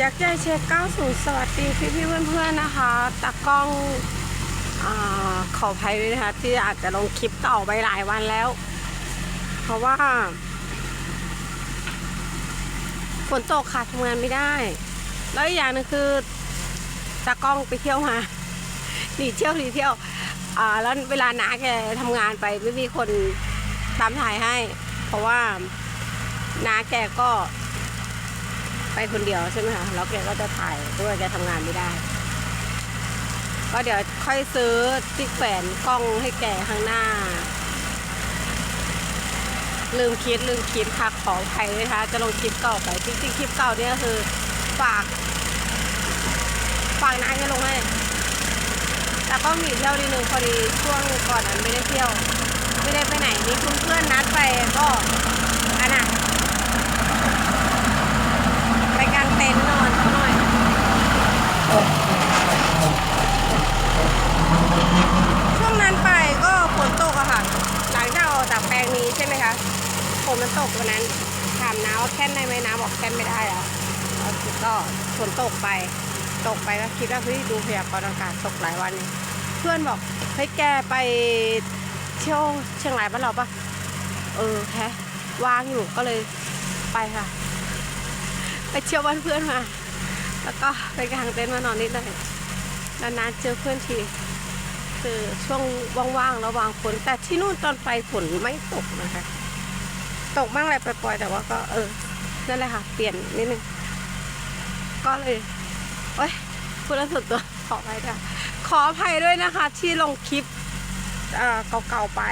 ยักษ์ใหญ่เช็ค90 สวัสดีพี่พี่เพื่อนๆนะคะตากล้องอขออภัยด้วยนะคะ ที่อาจจะลงคลิปเก่าไปหลายวันแล้ว เพราะว่าฝนตกค่ะทำงานไม่ได้ แล้วอีกอย่างหนึงคือตากล้องไปเที่ยวมาหนีเที่ยวหนีเที่ยวแล้วเวลาน้าแกทำงานไปไม่มีคนตามถ่ายให้ เพราะว่าน้าแกก็ ไปคนเดียวใช่ไหมคะแล้วแกก็จะถ่ายด้วยแกทำงานไม่ได้ ก็เดี๋ยวค่อยซื้อติ๊กแฝนกล้องให้แกข้างหน้า ลืมคิดลืมคิดค่ะขออภัยนะคะ จะลงคลิปเก่าไปจริงๆคลิปเก่าเนี่ยคือฝากฝากนายจะลงให้แต่ก็มีเที่ยวนิดนึงพอดีช่วงก่อนนั้นไม่ได้เที่ยว ไม่ได้ไปไหนมีเพื่อนๆนัดไปก็อันน่ะ ไปกางเต็นท์นอนสักหน่อย ช่วงนั้นไปก็ฝนตกอะค่ะ หลังจากออกจากแปลง นี้ใช่ไหมคะฝนมันตกวันนั้นถามน้าว่าแค่นได้ไหมน้าบอกแค่นไม่ได้แล้วก็ฝนตกไป ตกไปก็คิดว่าเฮ้ยดูพยากรณ์อากาศตกหลายวันนี่เพื่อนบอกเฮ้ยแกไปเที่ยวเชียงรายบ้านเราปะเออแฮะว่างอยู่ก็เลยไปค่ะ ไปเที่ยวบ้านเพื่อนมา แล้วก็ไปกางเต็นท์มานอนนิดหน่อยนานๆเจอเพื่อนที คือช่วงว่างๆระหว่างฝนแต่ที่นู่นตอนไปฝนไม่ตกนะคะ ตกบ้างอะไรปล่อยๆแต่ว่าก็เออนั่นแหละค่ะ เปลี่ยนนิดนึงก็เลยโอ้ยพูดแล้วสุดตัวขออภัยด้วยขออภัยด้วยนะคะ ที่ลงคลิปเก่าๆไป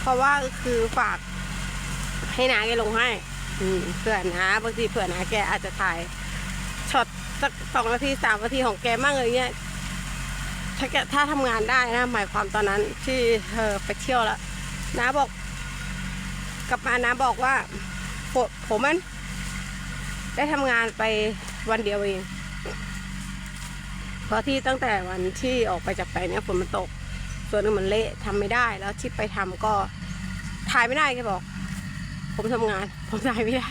เพราะว่าคือฝากให้นาแกลงให้เผื่อนะบางทีเผื่อนะแกอาจจะถ่ายช็อตสักสองนาทีสามนาทีของแกมั่งอะไรเงี้ย ถ้าแกถ้าทำงานได้นะ หมายความตอนนั้นที่เธอไปเที่ยวแล้วน้าบอก กลับมาน้าบอกว่าผมมัน ได้ทำงานไปวันเดียวเองเพราะที่ตั้งแต่วันที่ออกไปจากไปเนี่ยฝนมันตก ส่วนหนึงมันเละทำไม่ได้ แล้วที่ไปทำก็ถ่ายไม่ได้แกบอก ผมทำงาน ผมถ่ายไม่ได้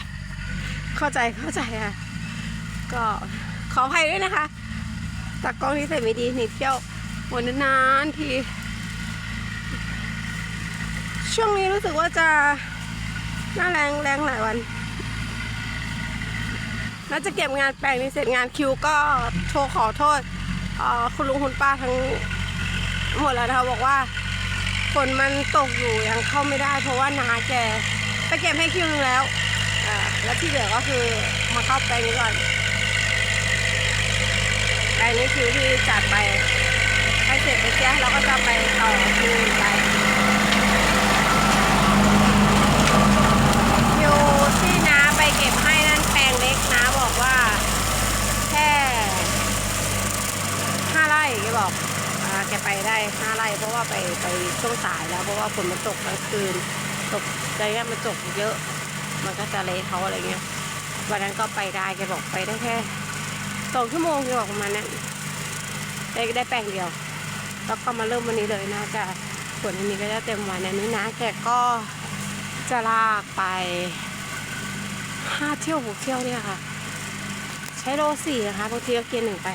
เข้าใจเข้าใจค่ะก็ขออภัยด้วยนะคะตากล้องที่ใส่ไม่ดีหนีเที่ยว วันนานๆที ช่วงนี้รู้สึกว่าจะหน้าแรงแรงหลายวัน น่าจะเก็บงานแปลงนี้เสร็จงานคิวก็โทรขอโทษคุณลุงคุณป้าทั้งหมดแล้วนะคะบอกว่าฝนมันตกอยู่ยังเข้าไม่ได้ เพราะว่านาแกไปเก็บให้คิวนึงแล้วแล้วที่เหลือก็คือมาเข้าแปลงนี้ก่อนแปลงนี้คิวที่จัดไป เสร็จไปเสียเราก็จะไปต่อคิวไปคิวที่น้าไปเก็บให้นั่นแปลงเล็กน้าบอกว่า แค่ห้าไร่แกบอกอ่าแกไปได้ห้าไร่เพราะว่าไปไปช่วงสายแล้วเพราะว่าฝนมันตกกลางคืนตกใจเงี้ยมันตกเยอะ มันก็จะเละเขาอะไรเงี้ยวันนั้นก็ไปได้แกบอกไปได้แค่สองชั่วโมงแกบอกประมาณนั้นได้ได้แปลงเดียว แล้วก็มาเริ่มวันนี้เลยนะจะฝนอันนี้ก็จะเต็มวันอันนี้นะ แกก็จะลากไปห้าเที่ยวหกเที่ยวเนี่ยค่ะ ใช้โลสี่นะคะบางทีก็เกียร์หนึ่งไป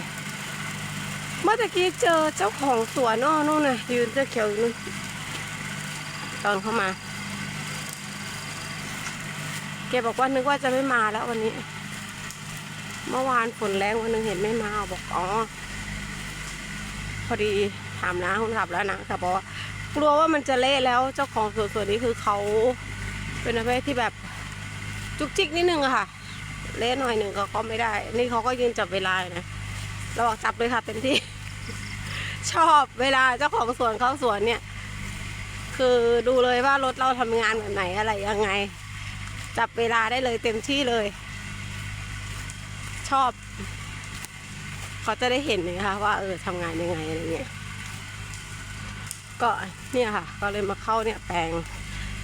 เมื่อกี้เจอเจ้าของสวนอ้อนู่นน่ะยืนเสื้อเขียวนู่นตอนเข้ามาแกบอกว่านึกว่าจะไม่มาแล้ววันนี้ เมื่อวานฝนแรงวันหนึงเห็นไม่มาบอกอ๋อพอดี ถามนะคุณขับแล้วนะค่ะบอกว่ากลัวว่ามันจะเละแล้วเจ้าของสวนส่วนนี้คือเขาเป็นประเภทที่แบบจุกจิกนิดนึงอะค่ะ เละหน่อยหนึ่งก็ก็ไม่ได้ นี่เขาก็ยืนจับเวลาอยู่นะเราบอกจับเลยค่ะเต็มที่ ชอบเวลาเจ้าของสวนเข้าสวนเนี่ย คือดูเลยว่ารถเราทำงานแบบไหนอะไรยังไง จับเวลาได้เลยเต็มที่เลย ชอบ เขาจะได้เห็นนะคะว่าเออทำงานยังไงอะไรเงี้ย ก็เนี่ยค่ะ ก็เลยมาเข้าเนี่ยแปลง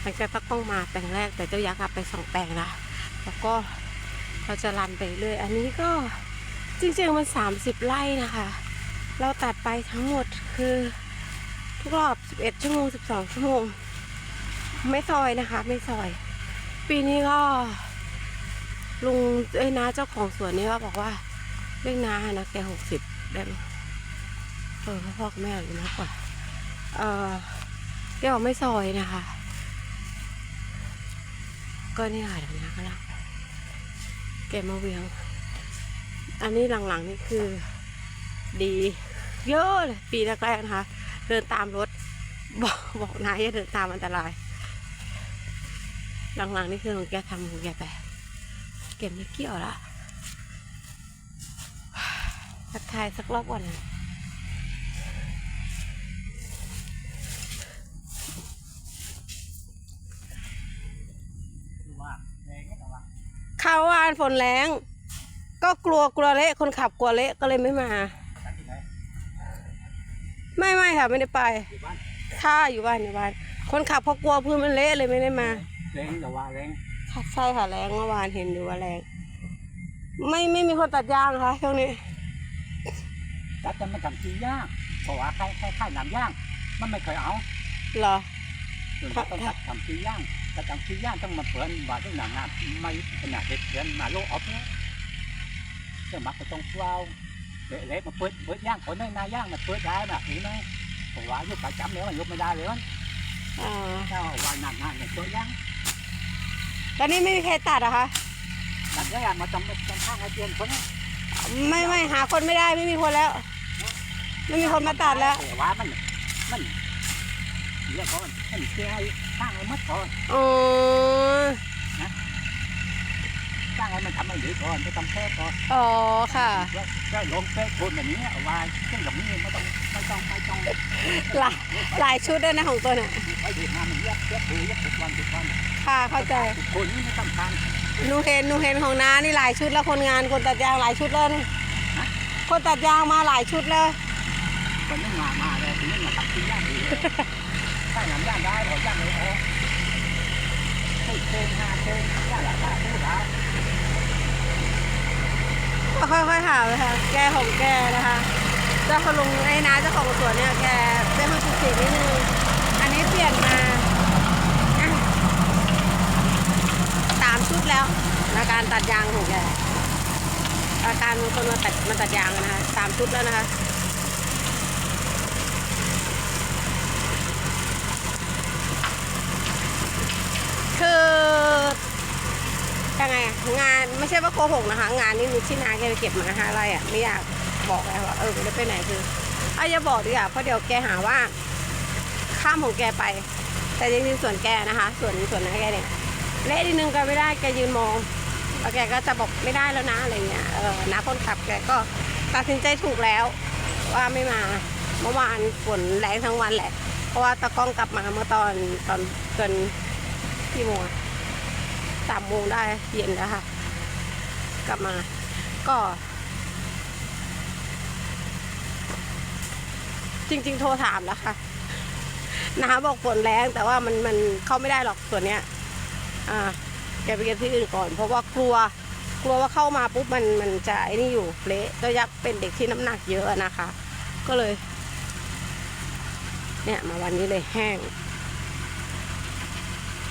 หลังจากต้องมาแปลงแรกแต่เจ้ายักษ์อะไปสองแปลงละแล้วก็เราจะรันไปเรื่อยอันนี้ก็จริงๆมันสามสิบไร่นะคะ เราตัดไปทั้งหมดคือทุกรอบสิบเอ็ดชั่วโมงสิบสองชั่วโมง ไม่ซอยนะคะ ไม่ซอย ปีนี้ก็ลุงไอ้ยน้าเจ้าของสวนนี่ว่าบอกว่าเรียกน้านะแกหกสิบได้ไหมเออพ่อกับแม่อายู่มากกว่า เออแกบอกไม่ซอยนะคะ ก็นี่ค่ะเดี๋ยวนะก็แล้วแกมาเวียง อันนี้หลังๆนี่คือ ดีเยอะเลยปีแรกๆนะคะ เดินตามรถ บอกบอกนายอย่าเดินตามอันตราย หลังๆนี่คือของแกทำของแกไปแกไม่เกี่ยวละทักทายสักรอบก่อนนะ คือว่าแรงก็ว่า เขาวานฝนแรงก็กลัวกลัวเละคนขับกลัวเละก็เลยไม่มาตัดที่ไหนไม่ไม่ค่ะไม่ได้ไปอยู่บ้านถ้าอยู่บ้านอยู่บ้านคนขับเพราะกลัวพื้นมันเละเลยไม่ได้มาแรงแต่ว่าแรงค่ะใช่ค่ะแรงเมื่อวานเห็นอยู่ว่าแรงไม่ไม่มีคนตัดยางค่ะช่วงนี้ตัดจะไม่ทำทีย่างเพราะว่าใครใครใครน้ำย่าง มันไม่เคยเอาเหรอส่วนต้องตัดทำทีย่าง แต่ทำทีย่างต้องมาเปิดว่าต้องหนังงานไม่ขนาดเด็กเดือนมาโลออฟเนี่ยเชื่อมักก็ต้องเฝ้าเละๆมาเปิดเปิดย่างคนในนาย่างมาเปิดได้แบบนี้ไหมเพราะว่ายุบประจำแล้วมันยุบไม่ได้เลยมันอ่าถ้าว่าหนักงานเนี่ยเปิดย่างตอนนี้ไม่มีใครตัดอะคะตัดย่างมาจำจำข้างไอเตียนคนนี้ไม่ไม่หาคนไม่ได้ไม่มีคนแล้ว ไม่มีคนมาตัดแล้วแต่ว่ามันมัน เยอะก่อนมันเสียข้างไอ้มัดก่อนอ๋อข้างไอ้มันทำไอ้เดือก่อนไปทำแค่ก่อนอ๋อค่ะ ก็ลงเฟซคนแบบนี้เอาไว้เช่นกับนี้ไม่ต้องไม่ต้องไม่ต้องหลายหลายชุดด้วยนะของตัวเนี่ยไปดูมามันเยอะเยอะดูเยอะทุกวันทุกวันค่ะเข้าใจทุกคนนี่ไม่ต้องการหนูเห็นหนูเห็นของน้านี่หลายชุดแล้วคนงานคนตัดยางหลายชุดแล้วนี่คนตัดยางมาหลายชุดแล้วคนนึงมามาเลยถึงมาตัดที่ย่างดีเลยถ้า หนำย่างได้ขอย่างเลยโอ้ให้เชิงหาเชิงย่างหลังบ้าพูดแล้วค่อยๆหาเลยค่ะ แกของแกนะคะ เจ้าคุณลุงไอ้น้าเจ้าของสวนเนี่ยแกเป็นคนสุดสีนิดนึง อันนี้เปลี่ยนมาสามชุดแล้วในการตัดยางของแกอาการคนมาตัดมาตัดยางนะคะสามชุดแล้วนะคะ คือยังไงงานไม่ใช่ว่าโกหกนะคะ งานนี้มีที่นาแกไปเก็บมาห้าไร่อะไม่อยากบอกเลยว่าเออไม่ได้ไปไหนคือเอาอย่าบอกดีกว่าเพราะเดี๋ยวแกหาว่า ข้ามของแกไป แต่จริงๆส่วนแกนะคะ ส่วนส่วนนาแกเนี่ยเละนิดนึงก็ไม่ได้แกยืนมองแล้วแกก็จะบอกไม่ได้แล้วนะอะไรเงี้ยเออนะคนขับแกก็ตัดสินใจถูกแล้ว ว่าไม่มาเมื่อวานฝนแรงทั้งวันแหละ เพราะว่าตะกล้องกลับมาเมื่อตอนตอนเกิน กี่โมงสามโมงได้เย็นแล้วค่ะ กลับมา ก็ จริง ๆ โทรถามแล้วค่ะนาบอกฝนแรงแต่ว่ามันมันเข้าไม่ได้หรอกส่วนเนี้ย อ่า แกไปเก็บที่อื่นก่อน เพราะว่ากลัว กลัวว่าเข้ามาปุ๊บมันมันจะไอ้นี่อยู่เละก็ยักเป็นเด็กที่น้ำหนักเยอะนะคะ ก็เลย เนี่ยมาวันนี้เลยแห้ง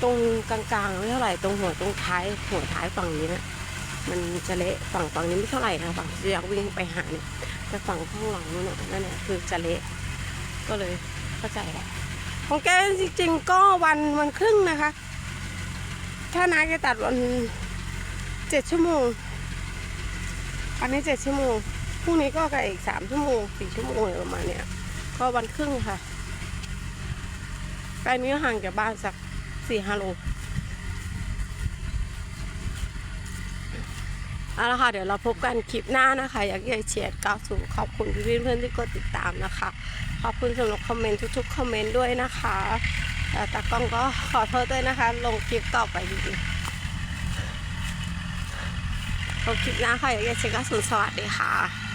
ตรงกลางๆไม่เท่าไหร่ตรงหัวตรงท้ายหัวท้ายฝั่งนี้นะมันจะเละฝั่งฝั่งนี้ไม่เท่าไหร่นะฝั่งที่อยากวิ่งไปหาเนี่ยแต่ฝั่งข้างหลังนู่นน่ะนั่นแหละคือจะเละก็เลยเข้าใจแหละของแกจริงๆก็วันวันครึ่งนะคะ ถ้านาแกตัดวันเจ็ดชั่วโมงอันนี้เจ็ดชั่วโมงพรุ่งนี้ก็กับอีกสามชั่วโมงสี่ชั่วโมงอะไรประมาณเนี้ยก็วันครึ่งค่ะแปลงนี้ห่างจากบ้านสัก สี่ห้าโลเอาละค่ะเดี๋ยวเราพบกันคลิปหน้านะคะอยากให้เชียร์ก้าวสู่ขอบคุณพี่เพื่อนๆที่กดติดตามนะคะ ขอบคุณสำหรับคอมเมนต์ทุกๆคอมเมนต์ด้วยนะคะแต่ตากล้องก็ขอโทษด้วยนะคะ ลงคลิปต่อไปดีๆลงคลิปหน้าค่ะอยากให้เชียร์ก้าวสู่สวัสดีค่ะ